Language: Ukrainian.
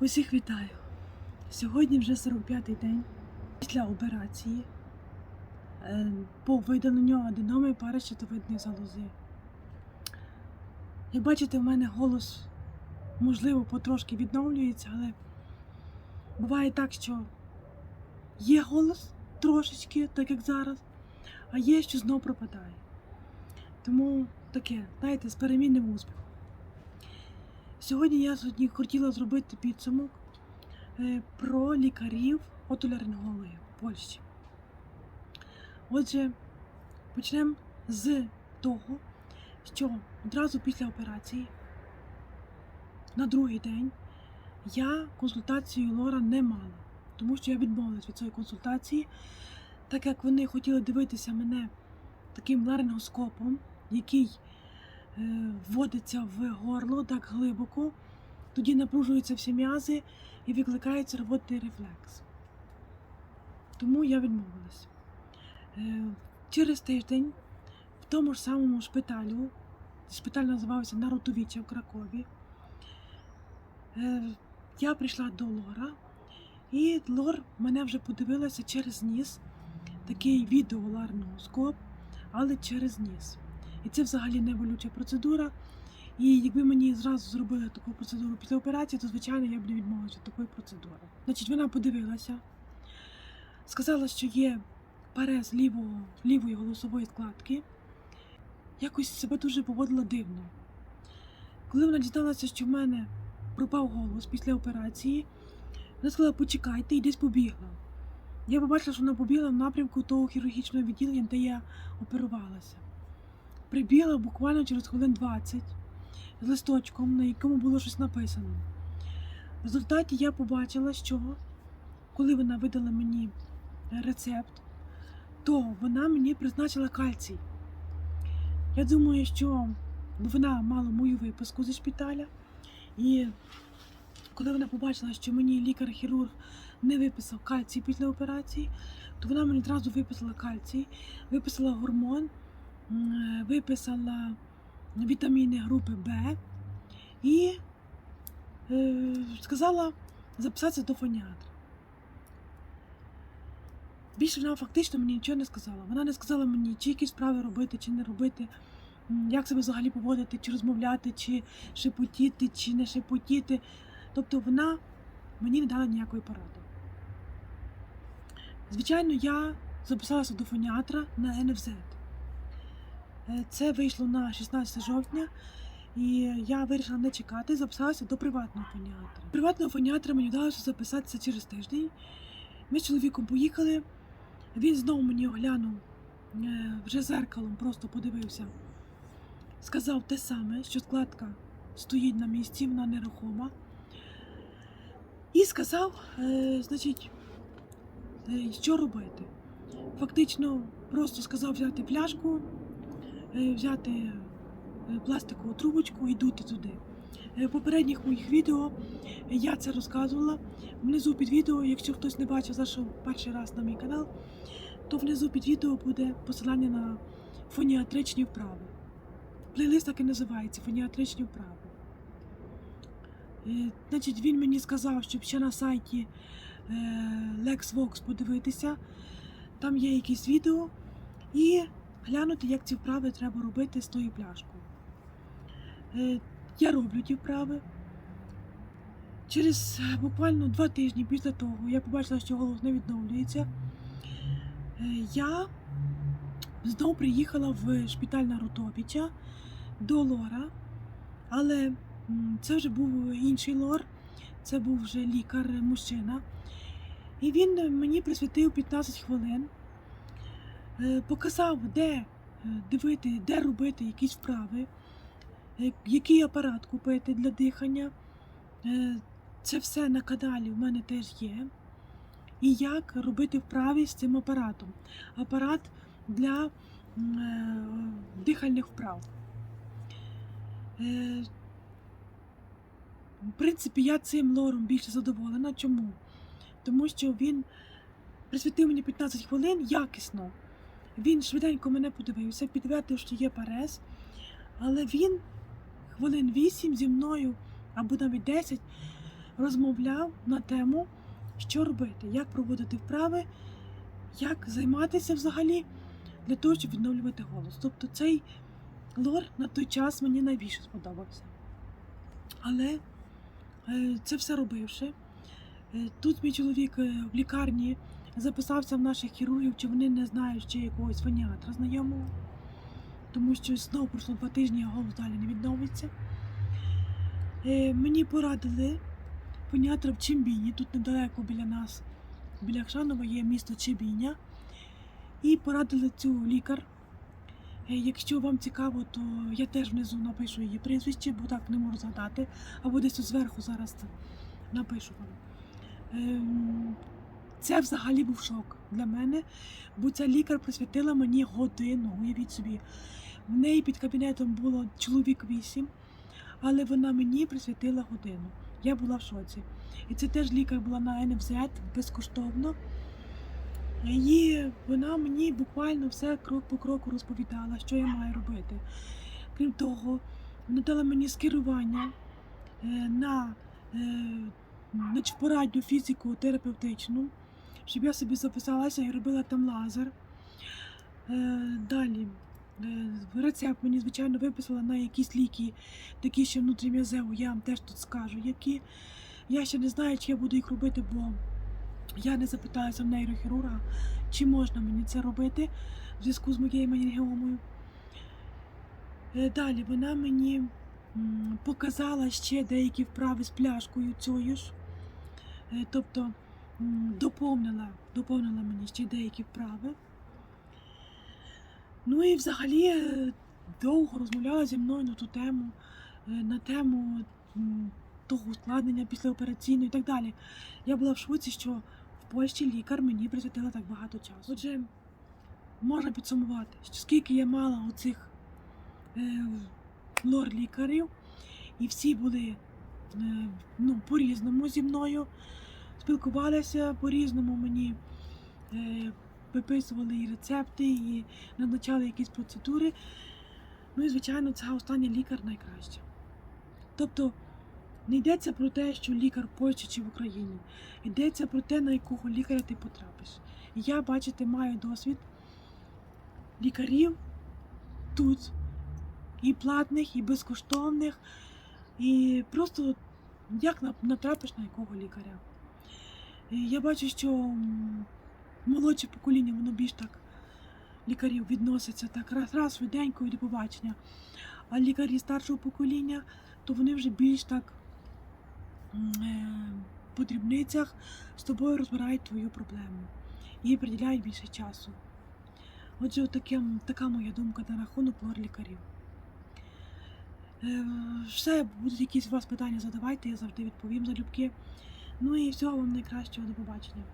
Усіх вітаю. Сьогодні вже 45-й день після операції е, по видаленню аденоми паращитовидної залози. Як бачите, в мене голос, можливо, потрошки відновлюється, але буває так, що є голос трошечки, так як зараз, а є, що знов пропадає. Тому таке, знаєте, з перемінним успіхом. Сьогодні я сьогодні хотіла зробити підсумок е, про лікарів отоларингологів в Польщі. Отже, почнемо з того, що одразу після операції, на другий день, я консультацію Лора не мала, тому що я відмовилась від цієї консультації, так як вони хотіли дивитися мене таким ларингоскопом, який вводиться в горло так глибоко, тоді напружуються всі м'язи і викликається рвотний рефлекс. Тому я відмовилась. Е, Через тиждень в тому ж самому шпиталю, шпиталь називався Нарутовіча в Кракові, е, я прийшла до Лора, і Лор мене вже подивилася через ніс, такий відеоларноскоп, але через ніс. І це взагалі не болюча процедура. І якби мені зразу зробили таку процедуру після операції, то звичайно я б не відмовилася від такої процедури. Значить, вона подивилася, сказала, що є перез лівого, лівої голосової складки. Якось себе дуже поводила дивно. Коли вона дізналася, що в мене пропав голос після операції, вона сказала, почекайте і десь побігла. Я побачила, що вона побігла в напрямку того хірургічного відділення, де я оперувалася прибігла буквально через хвилин 20 з листочком, на якому було щось написано. В результаті я побачила, що коли вона видала мені рецепт, то вона мені призначила кальцій. Я думаю, що вона мала мою виписку зі шпиталя, і коли вона побачила, що мені лікар-хірург не виписав кальцій після операції, то вона мені одразу виписала кальцій, виписала гормон виписала вітаміни групи Б і е, сказала записатися до фоніатра. Більше вона фактично мені нічого не сказала. Вона не сказала мені, чи якісь справи робити, чи не робити, як себе взагалі поводити, чи розмовляти, чи шепотіти, чи не шепотіти. Тобто вона мені не дала ніякої поради. Звичайно, я записалася до фоніатра на НФЗ. Е, Це вийшло на 16 жовтня, і я вирішила не чекати, записалася до приватного фоніатра. Приватного фоніатра мені вдалося записатися через тиждень. Ми з чоловіком поїхали. Він знову мені оглянув е, вже зеркалом, просто подивився. Сказав те саме, що складка стоїть на місці, вона нерухома. І сказав, е, значить, що робити. Фактично, просто сказав взяти пляшку, взяти е, пластикову трубочку і дути туди. Е, В попередніх моїх відео я це розказувала. Внизу під відео, якщо хтось не бачив, зайшов перший раз на мій канал, то внизу під відео буде посилання на фоніатричні вправи. Плейлист так і називається Фоніатричні вправи. Е, Значить, він мені сказав, щоб ще на сайті е, LexVox подивитися. Там є якісь відео і глянути, як ці вправи треба робити з тою пляшкою. Е, Я роблю ті вправи. Через е, буквально два тижні після того я побачила, що голос не відновлюється. Е, Я знову приїхала в шпиталь Нарутовича до Лора, але це вже був інший лор, це був вже лікар-мужчина. І він мені присвятив 15 хвилин, показав, де е, дивити, де робити якісь вправи, е, який апарат купити для дихання. Е, Це все на каналі в мене теж є. І як робити вправи з цим апаратом. Апарат для е, дихальних вправ. Е, В принципі, я цим лором більше задоволена. Чому? Тому що він присвятив мені 15 хвилин якісно. Він швиденько мене подивився, підтвердив, що є парез, але він хвилин 8 зі мною або навіть 10 розмовляв на тему, що робити, як проводити вправи, як займатися взагалі для того, щоб відновлювати голос. Тобто цей лор на той час мені найбільше сподобався. Але е, це все робивши. е, Тут мій чоловік е, в лікарні записався в наших хірургів, чи вони не знають ще якогось фоніатра знайомого, тому що знову пройшло два тижні, а голос далі не відновиться. Е, Мені порадили фоніатра в Чимбіні, тут недалеко біля нас, біля Хшанова є місто Чебіня. І порадили цю лікар. Е, Якщо вам цікаво, то я теж внизу напишу її прізвище, бо так не можу згадати, або десь зверху зараз напишу вам. Це взагалі був шок для мене, бо ця лікар присвятила мені годину, уявіть собі. В неї під кабінетом було чоловік вісім, але вона мені присвятила годину. Я була в шоці. І це теж лікар була на НФЗ безкоштовно. І вона мені буквально все крок по кроку розповідала, що я маю робити. Крім того, вона дала мені скерування е, на е, порадню фізику терапевтичну, щоб я собі записалася і робила там лазер. Е, Далі е, рецепт мені, звичайно, виписала на якісь ліки, такі, що внутрім'язево, я вам теж тут скажу, які. Я ще не знаю, чи я буду їх робити, бо я не запиталася в нейрохірурга, чи можна мені це робити в зв'язку з моєю менінгіомою. Е, Далі вона мені показала ще деякі вправи з пляшкою цією ж. Тобто доповнила, доповнила мені ще деякі вправи. Ну і взагалі е, довго розмовляла зі мною на ту тему, е, на тему того ускладнення післяопераційного і так далі. Я була в шоці, що в Польщі лікар мені присвятила так багато часу. Отже, можна підсумувати, що скільки я мала оцих е, лор-лікарів, і всі були ну, по-різному зі мною, спілкувалися по-різному мені. Е, виписували і рецепти, і назначали якісь процедури. Ну і, звичайно, ця остання лікар найкраща. Тобто не йдеться про те, що лікар в Польщі чи в Україні. Йдеться про те, на якого лікаря ти потрапиш. І я, бачите, маю досвід лікарів тут, і платних, і безкоштовних, і просто як натрапиш на якого лікаря. І я бачу, що молодше покоління, воно більш так лікарів відноситься так раз, раз швиденько і до побачення. А лікарі старшого покоління, то вони вже більш так е, по дрібницях з тобою розбирають твою проблему і приділяють більше часу. Отже, таке, така моя думка на рахунок лор-лікарів. Е, Все, будуть якісь у вас питання, задавайте, я завжди відповім залюбки. Ну і всього вам найкращого, до побачення.